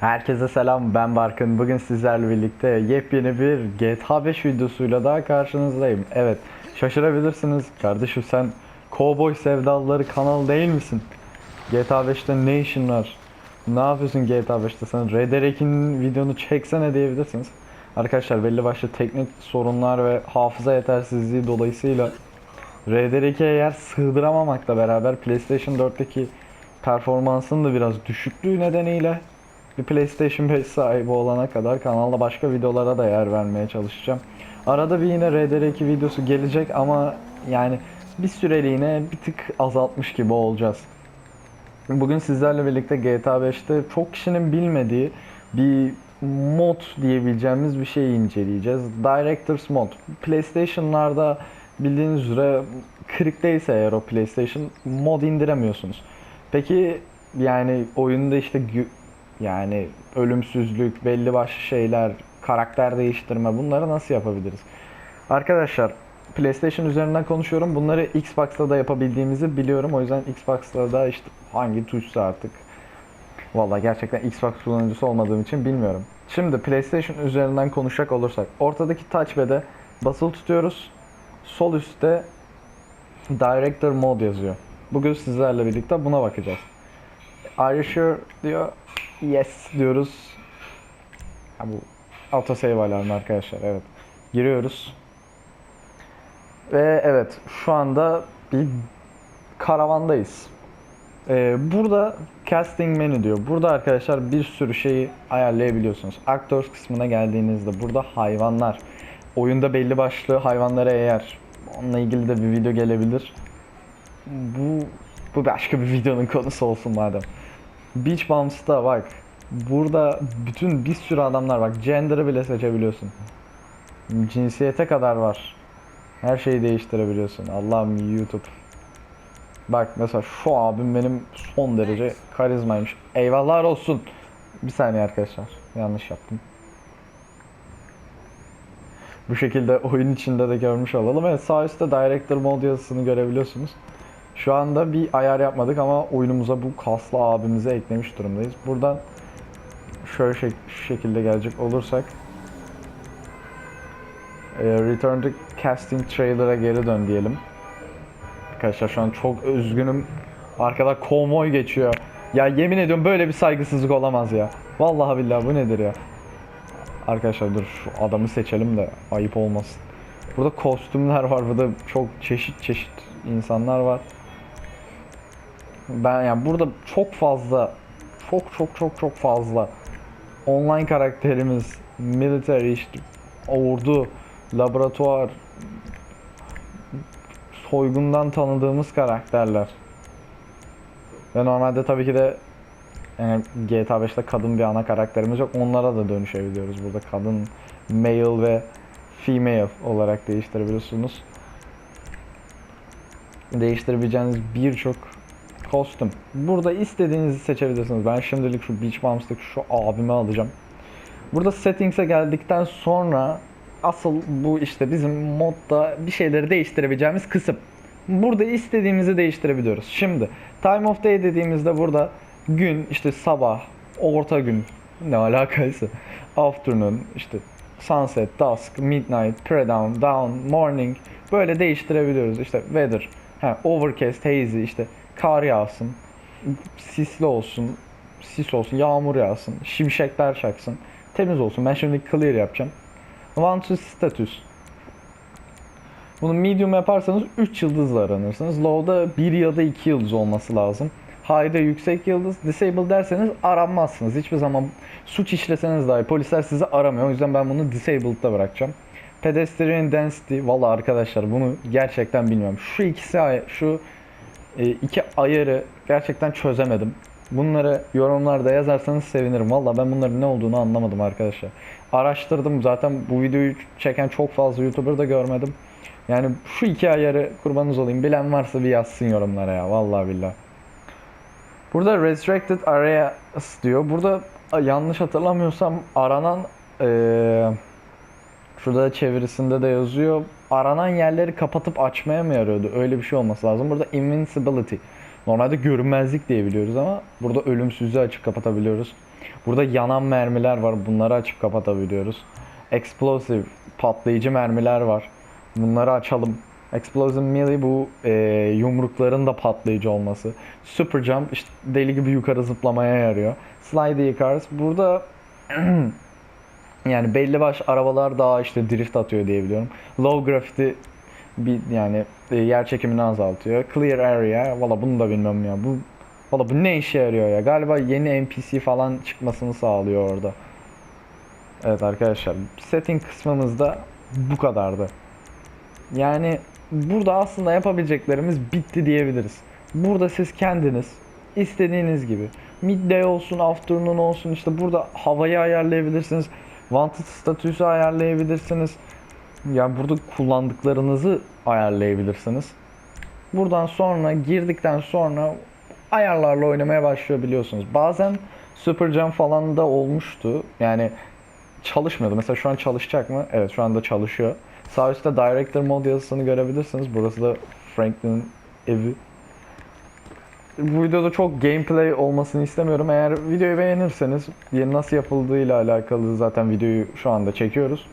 Herkese selam ben Barkın. Bugün sizlerle birlikte yepyeni bir GTA 5 videosuyla daha karşınızdayım. Evet şaşırabilirsiniz. Kardeşim sen Cowboy Sevdalıları kanalı değil misin? GTA 5'te ne işin var? Ne yapıyorsun GTA 5'te sen? Red Derek'in videonu çeksene diyebilirsiniz. Arkadaşlar belli başlı teknik sorunlar ve hafıza yetersizliği dolayısıyla RDR2'ye yer sığdıramamakla beraber PlayStation 4'teki performansının da biraz düşüklüğü nedeniyle bir PlayStation 5 sahibi olana kadar kanalda başka videolara da yer vermeye çalışacağım. Arada bir yine RDR2 videosu gelecek ama yani bir süreliğine bir tık azaltmış gibi olacağız. Bugün sizlerle birlikte GTA 5'te çok kişinin bilmediği bir mod diyebileceğimiz bir şeyi inceleyeceğiz. Director's Mod. PlayStation'larda bildiğiniz üzere kırıktaysa eğer o PlayStation mod indiremiyorsunuz. Peki yani oyunda işte yani ölümsüzlük, belli başlı şeyler, karakter değiştirme bunları nasıl yapabiliriz? Arkadaşlar PlayStation üzerinden konuşuyorum. Bunları Xbox'ta da yapabildiğimizi biliyorum. O yüzden Xbox'ta da işte hangi tuşsa artık. Valla gerçekten Xbox kullanıcısı olmadığım için bilmiyorum. Şimdi PlayStation üzerinden konuşacak olursak. Ortadaki touchpad'e basılı tutuyoruz. Sol üstte Director Mode yazıyor. Bugün sizlerle birlikte buna bakacağız. Are you sure diyor. Yes diyoruz. Ha, bu autosave alarmı arkadaşlar. Evet. Giriyoruz. Ve evet şu anda bir karavandayız. Ee, burada casting menü diyor. Burada arkadaşlar bir sürü şeyi ayarlayabiliyorsunuz. Actors kısmına geldiğinizde burada hayvanlar. Oyunda belli başlı hayvanlara eğer onunla ilgili de bir video gelebilir. Bu bu başka bir videonun konusu olsun madem. Beach Bums'ta bak. Burada bütün bir sürü adamlar var. Gender'ı bile seçebiliyorsun. Cinsiyete kadar var. Her şeyi değiştirebiliyorsun. Allah'ım YouTube. Bak mesela şu abim benim son derece karizmaymış. Eyvallah olsun. Bir saniye arkadaşlar. Yanlış yaptım. Bu şekilde oyun içinde de görmüş olalım. Evet sağ üstte Director Mode yazısını görebiliyorsunuz. Şu anda bir ayar yapmadık ama oyunumuza bu kaslı abimize eklemiş durumdayız. Buradan şöyle şek- şekilde gelecek olursak e, Return to Casting Trailer'a geri dön diyelim. Arkadaşlar şu an çok üzgünüm. Arkada konvoy geçiyor. Ya yemin ediyorum böyle bir saygısızlık olamaz ya. Vallahi billahi bu nedir ya? Arkadaşlar dur şu adamı seçelim de ayıp olmasın. Burada kostümler var. Burada çok çeşit çeşit insanlar var. Ben yani burada çok fazla çok çok çok çok fazla online karakterimiz, military işte ordu, laboratuvar, soygundan tanıdığımız karakterler. Ve normalde tabii ki de yani GTA 5'te kadın bir ana karakterimiz yok. Onlara da dönüşebiliyoruz. Burada kadın, male ve female olarak değiştirebiliyorsunuz. Değiştirebileceğiniz birçok kostüm. Burada istediğinizi seçebilirsiniz. Ben şimdilik şu Beach Bums'taki şu abimi alacağım. Burada settings'e geldikten sonra asıl bu işte bizim modda bir şeyleri değiştirebileceğimiz kısım. Burada istediğimizi değiştirebiliyoruz. Şimdi time of day dediğimizde burada gün işte sabah, orta gün ne alakaysa afternoon işte sunset, dusk, midnight, pre-dawn, dawn, morning böyle değiştirebiliyoruz. İşte weather, ha, overcast, hazy işte kar yağsın, sisli olsun, sis olsun, yağmur yağsın, şimşekler çaksın, temiz olsun. Ben şimdi clear yapacağım. One status. Bunu medium yaparsanız 3 yıldızla aranırsınız. Low'da 1 ya da 2 yıldız olması lazım. High'da yüksek yıldız. Disable derseniz aranmazsınız. Hiçbir zaman suç işleseniz dahi polisler sizi aramıyor. O yüzden ben bunu disabled'da bırakacağım. Pedestrian density. Valla arkadaşlar bunu gerçekten bilmiyorum. Şu ikisi şu iki ayarı gerçekten çözemedim. Bunları yorumlarda yazarsanız sevinirim. Valla ben bunların ne olduğunu anlamadım arkadaşlar. Araştırdım zaten bu videoyu çeken çok fazla YouTuber da görmedim. Yani şu iki ayarı kurbanınız olayım. Bilen varsa bir yazsın yorumlara ya. Vallahi billahi. Burada restricted areas diyor. Burada yanlış hatırlamıyorsam aranan eee şurada çevirisinde de yazıyor. Aranan yerleri kapatıp açmaya mı yarıyordu? Öyle bir şey olması lazım. Burada invincibility. Normalde görünmezlik diye biliyoruz ama burada ölümsüzlüğü açıp kapatabiliyoruz. Burada yanan mermiler var. Bunları açıp kapatabiliyoruz. Explosive patlayıcı mermiler var. Bunları açalım. Explosive melee bu e, yumrukların da patlayıcı olması. Super jump işte deli gibi yukarı zıplamaya yarıyor. Slide cars burada yani belli baş arabalar daha işte drift atıyor diye biliyorum. Low graffiti bir yani e, yer çekimini azaltıyor. Clear area valla bunu da bilmiyorum ya. Bu valla bu ne işe yarıyor ya? Galiba yeni NPC falan çıkmasını sağlıyor orada. Evet arkadaşlar setting kısmımızda bu kadardı. Yani burada aslında yapabileceklerimiz bitti diyebiliriz. Burada siz kendiniz istediğiniz gibi midday olsun, afternoon olsun işte burada havayı ayarlayabilirsiniz. Wanted statüsü ayarlayabilirsiniz. Ya burada kullandıklarınızı ayarlayabilirsiniz. Buradan sonra girdikten sonra ayarlarla oynamaya başlayabiliyorsunuz. Bazen Super Jam falan da olmuştu. Yani çalışmıyordu. Mesela şu an çalışacak mı? Evet şu anda çalışıyor. Sağ üstte Director Mode yazısını görebilirsiniz. Burası da Franklin'in evi. Bu videoda çok gameplay olmasını istemiyorum. Eğer videoyu beğenirseniz nasıl yapıldığıyla alakalı zaten videoyu şu anda çekiyoruz.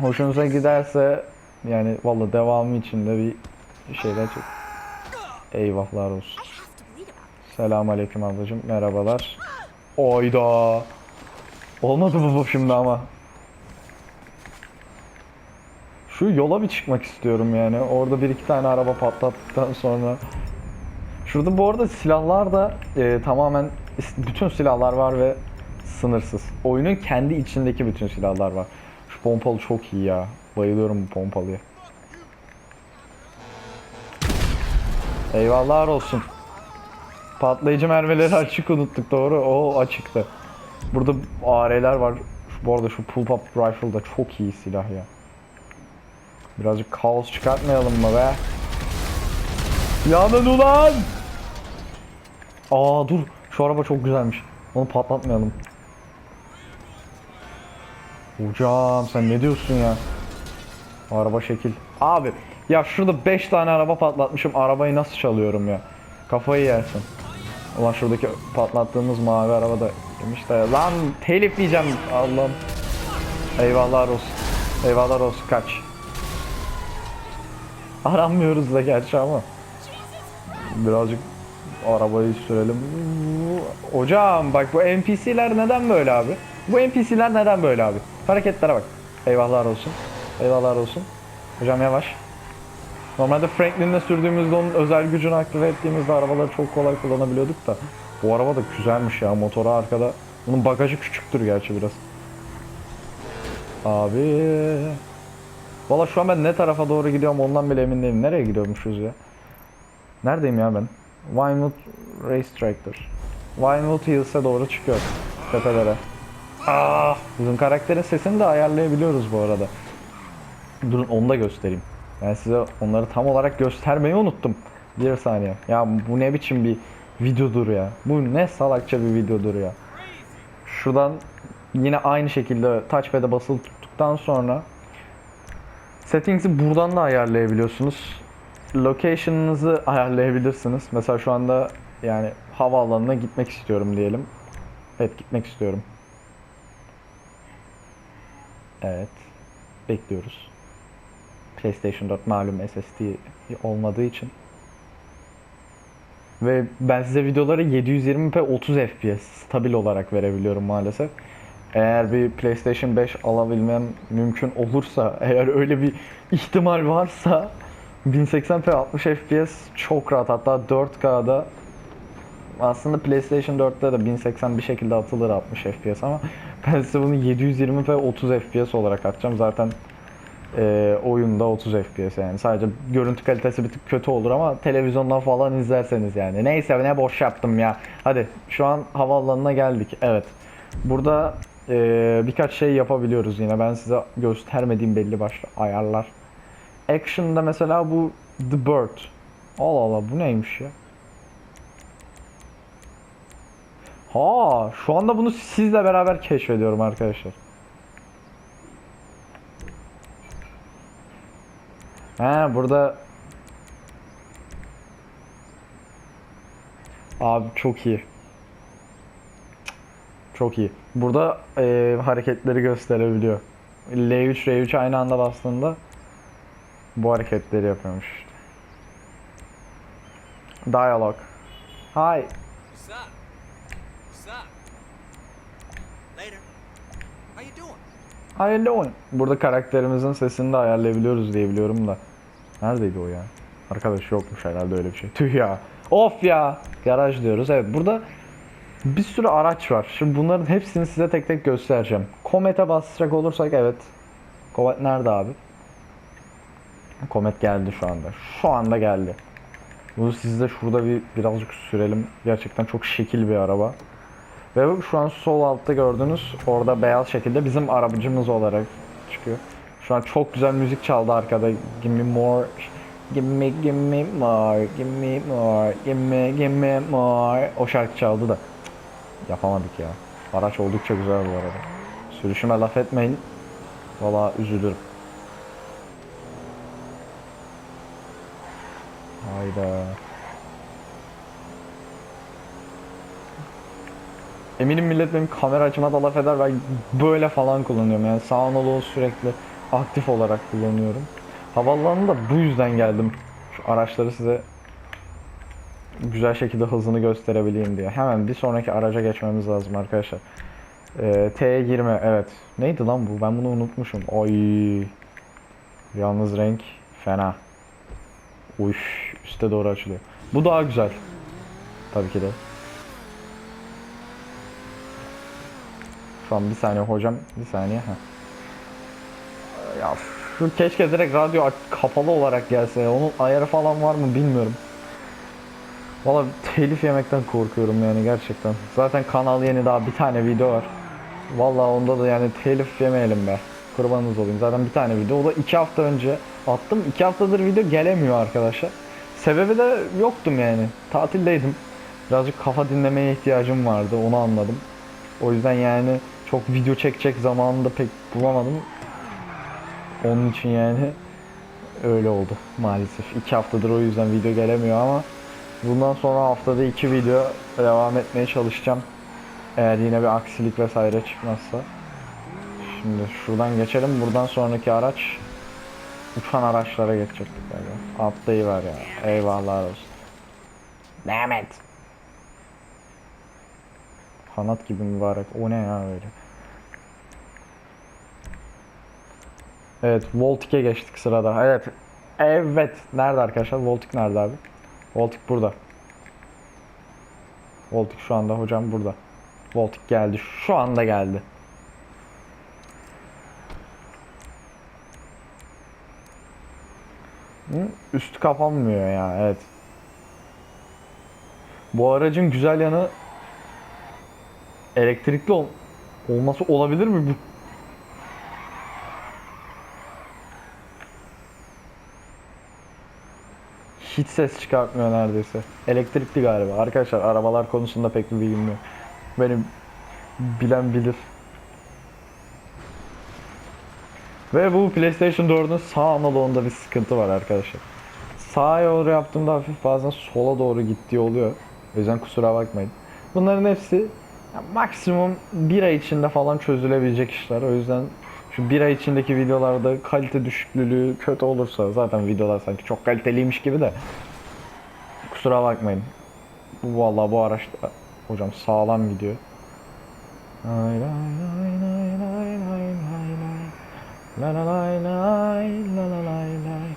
Hoşunuza giderse yani valla devamı için de bir şeyler çek. Eyvahlar olsun. Selam aleyküm ablacım. Merhabalar. Oyda. Olmadı mı bu şimdi ama? Şu yola bir çıkmak istiyorum yani. Orada bir iki tane araba patlattıktan sonra. Şurada bu arada silahlar da e, tamamen bütün silahlar var ve sınırsız. Oyunun kendi içindeki bütün silahlar var. Şu pompalı çok iyi ya. Bayılıyorum bu pompalıya. Eyvallah olsun. Patlayıcı mermileri açık unuttuk doğru. O açıktı. Burada AR'ler var. Şu, bu arada şu pull up rifle da çok iyi silah ya. Birazcık kaos çıkartmayalım mı be? Yanın ulan! Aa dur. Şu araba çok güzelmiş. Onu patlatmayalım. Hocam sen ne diyorsun ya? Araba şekil. Abi ya şurada 5 tane araba patlatmışım. Arabayı nasıl çalıyorum ya? Kafayı yersin. Ulan şuradaki patlattığımız mavi araba da demiş de lan telif diyeceğim Allah'ım. Eyvallah olsun. Eyvallah olsun kaç. Aranmıyoruz da gerçi ama. Birazcık arabayı sürelim. Hocam bak bu NPC'ler neden böyle abi? Bu NPC'ler neden böyle abi? Hareketlere bak. Eyvahlar olsun. Eyvahlar olsun. Hocam yavaş. Normalde Franklin'le sürdüğümüzde onun özel gücünü aktive ettiğimizde arabaları çok kolay kullanabiliyorduk da. Bu araba da güzelmiş ya. Motoru arkada. Bunun bagajı küçüktür gerçi biraz. Abi. Valla şu an ben ne tarafa doğru gidiyorum ondan bile emin değilim. Nereye gidiyormuşuz ya? Neredeyim ya ben? Vinewood Race Tractor. Vinewood Hills'e doğru çıkıyor. Tepelere. Ah, bizim karakterin sesini de ayarlayabiliyoruz bu arada. Durun onu da göstereyim. Ben size onları tam olarak göstermeyi unuttum. Bir saniye. Ya bu ne biçim bir videodur ya. Bu ne salakça bir videodur ya. Şuradan yine aynı şekilde touchpad'e basılı tuttuktan sonra settings'i buradan da ayarlayabiliyorsunuz. Location'ınızı ayarlayabilirsiniz. Mesela şu anda yani havaalanına gitmek istiyorum diyelim. Evet gitmek istiyorum. Evet. Bekliyoruz. PlayStation 4 malum SSD olmadığı için. Ve ben size videoları 720p 30 FPS stabil olarak verebiliyorum maalesef. Eğer bir PlayStation 5 alabilmem mümkün olursa, eğer öyle bir ihtimal varsa 1080p 60 FPS çok rahat hatta 4K'da aslında PlayStation 4'te de 1080 bir şekilde atılır 60 FPS ama ben size bunu 720p 30 FPS olarak atacağım. Zaten e, oyunda 30 FPS yani. Sadece görüntü kalitesi bir tık kötü olur ama televizyondan falan izlerseniz yani. Neyse ne boş yaptım ya. Hadi şu an havaalanına geldik. Evet. Burada e, birkaç şey yapabiliyoruz yine. Ben size göstermediğim belli başlı ayarlar. Action'da mesela bu The Bird. Allah Allah bu neymiş ya? Ha, şu anda bunu sizle beraber keşfediyorum arkadaşlar. Ha burada Abi çok iyi. Çok iyi. Burada e, hareketleri gösterebiliyor. L3 R3 aynı anda bastığında bu hareketleri yapıyormuş işte. Dialog. Hi. What's up? What's up? Later. How you doing? Hayırlı oyun. Burada karakterimizin sesini de ayarlayabiliyoruz diye biliyorum da. Neredeydi o ya? Arkadaş yokmuş herhalde öyle bir şey. Tüh ya. Of ya. Garaj diyoruz. Evet burada bir sürü araç var. Şimdi bunların hepsini size tek tek göstereceğim. Komet'e basacak olursak evet. Komet nerede abi? Komet geldi şu anda. Şu anda geldi. Bunu sizde şurada bir birazcık sürelim. Gerçekten çok şekil bir araba. Ve şu an sol altta gördüğünüz orada beyaz şekilde bizim arabacımız olarak çıkıyor. Şu an çok güzel müzik çaldı arkada. Give me more. Give me, give me more. Give me more. Give me, give me more. O şarkı çaldı da. Yapamadık ya. Araç oldukça güzel bu arada. Sürüşüme laf etmeyin. Valla üzülürüm. Hayda. Eminim millet benim kamera açıma da laf eder. Ben böyle falan kullanıyorum. Yani sağ analoğu sürekli aktif olarak kullanıyorum. Havaalanına da bu yüzden geldim. Şu araçları size güzel şekilde hızını gösterebileyim diye. Hemen bir sonraki araca geçmemiz lazım arkadaşlar. Ee, T'ye girme. Evet. Neydi lan bu? Ben bunu unutmuşum. Oy. Yalnız renk fena. Uy. Üste doğru açılıyor. Bu daha güzel. Tabii ki de. Şu an bir saniye hocam. Bir saniye. Heh. Ya şu keşke direkt radyo kapalı olarak gelse. Onun ayarı falan var mı bilmiyorum. Valla telif yemekten korkuyorum yani gerçekten. Zaten kanal yeni daha bir tane video var. Valla onda da yani telif yemeyelim be. Kurbanınız olayım. Zaten bir tane video. O da iki hafta önce attım. İki haftadır video gelemiyor arkadaşlar. Sebebi de yoktum yani. Tatildeydim. Birazcık kafa dinlemeye ihtiyacım vardı. Onu anladım. O yüzden yani çok video çekecek zamanını da pek bulamadım. Onun için yani öyle oldu maalesef. İki haftadır o yüzden video gelemiyor ama bundan sonra haftada iki video devam etmeye çalışacağım. Eğer yine bir aksilik vesaire çıkmazsa. Şimdi şuradan geçelim. Buradan sonraki araç uçan araçlara geçecektik galiba. Atlayıver ya. Eyvallah olsun. Mehmet. Kanat gibi mübarek. O ne ya öyle. Evet, Voltik'e geçtik sırada. Evet. Evet. Nerede arkadaşlar? Voltik nerede abi? Voltik burada. Voltik şu anda hocam burada. Voltik geldi. Şu anda geldi. Hı? Üstü kapanmıyor ya. Evet. Bu aracın güzel yanı elektrikli ol olması olabilir mi bu? Hiç ses çıkartmıyor neredeyse. Elektrikli galiba. Arkadaşlar arabalar konusunda pek bir bilgim yok. Benim bilen bilir. Ve bu PlayStation 4'ün sağ analoğunda bir sıkıntı var arkadaşlar. Sağa doğru yaptığımda hafif bazen sola doğru gittiği oluyor. O yüzden kusura bakmayın. Bunların hepsi maksimum bir ay içinde falan çözülebilecek işler. O yüzden şu bir ay içindeki videolarda kalite düşüklülüğü kötü olursa zaten videolar sanki çok kaliteliymiş gibi de kusura bakmayın. Vallahi bu araçta hocam sağlam gidiyor. Lay lay La la lay lay la la lay lay.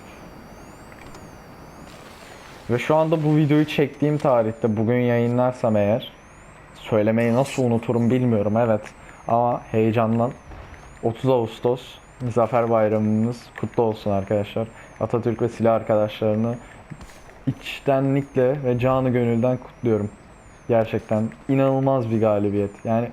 Ve şu anda bu videoyu çektiğim tarihte bugün yayınlarsam eğer söylemeyi nasıl unuturum bilmiyorum evet ama heyecandan 30 Ağustos Zafer Bayramımız kutlu olsun arkadaşlar. Atatürk ve silah arkadaşlarını içtenlikle ve canı gönülden kutluyorum. Gerçekten inanılmaz bir galibiyet. Yani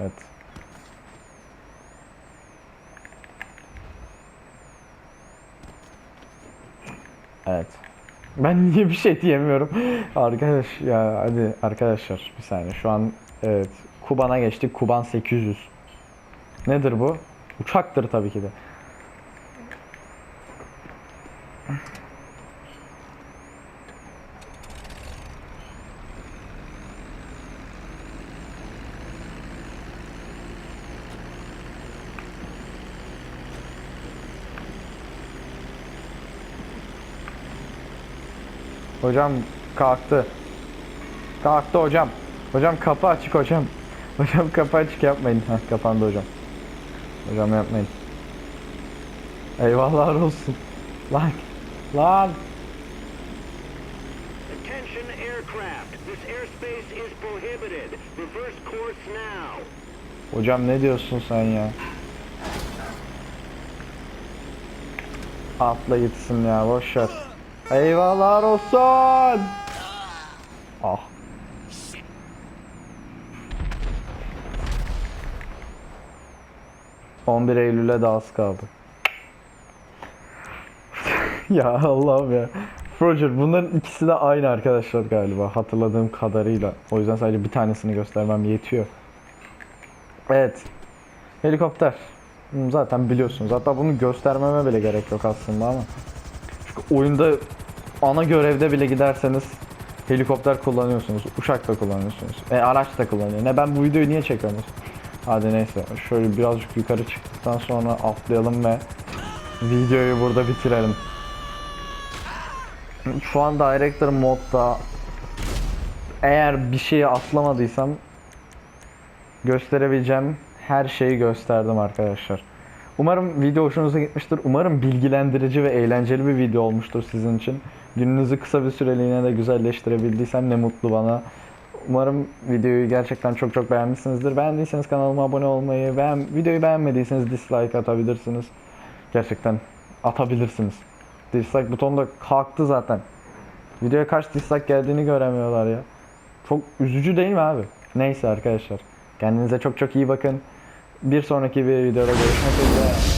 evet. Evet. Ben niye bir şey diyemiyorum? Arkadaş ya hadi arkadaşlar bir saniye şu an evet Kuban'a geçtik. Kuban 800. Nedir bu? Uçaktır tabii ki de. Hocam kalktı. Kalktı hocam. Hocam kapı açık hocam. Hocam kapı açık yapmayın. Heh, kapandı hocam. Hocam yapmayın. Eyvahlar olsun. Lan. Lan. Attention aircraft. This airspace is prohibited. Reverse course now. Hocam ne diyorsun sen ya? Atla gitsin ya boş ver. Eyvahlar olsun. Ah. ...11 Eylül'e de az kaldı. ya Allah'ım ya. Roger bunların ikisi de aynı arkadaşlar galiba hatırladığım kadarıyla. O yüzden sadece bir tanesini göstermem yetiyor. Evet. Helikopter. Zaten biliyorsunuz. Hatta bunu göstermeme bile gerek yok aslında ama. Oyunda ana görevde bile giderseniz helikopter kullanıyorsunuz. Uçak da kullanıyorsunuz. E, araç da kullanıyor. Ne ben bu videoyu niye çekiyorum? Hadi neyse. Şöyle birazcık yukarı çıktıktan sonra atlayalım ve videoyu burada bitirelim. Şu an Director modda eğer bir şeyi atlamadıysam gösterebileceğim her şeyi gösterdim arkadaşlar. Umarım video hoşunuza gitmiştir. Umarım bilgilendirici ve eğlenceli bir video olmuştur sizin için. Gününüzü kısa bir süreliğine de güzelleştirebildiysem ne mutlu bana. Umarım videoyu gerçekten çok çok beğenmişsinizdir. Beğendiyseniz kanalıma abone olmayı, beğen videoyu beğenmediyseniz dislike atabilirsiniz. Gerçekten atabilirsiniz. Dislike butonu da kalktı zaten. Videoya kaç dislike geldiğini göremiyorlar ya. Çok üzücü değil mi abi? Neyse arkadaşlar. Kendinize çok çok iyi bakın. Bir sonraki bir videoda görüşmek üzere.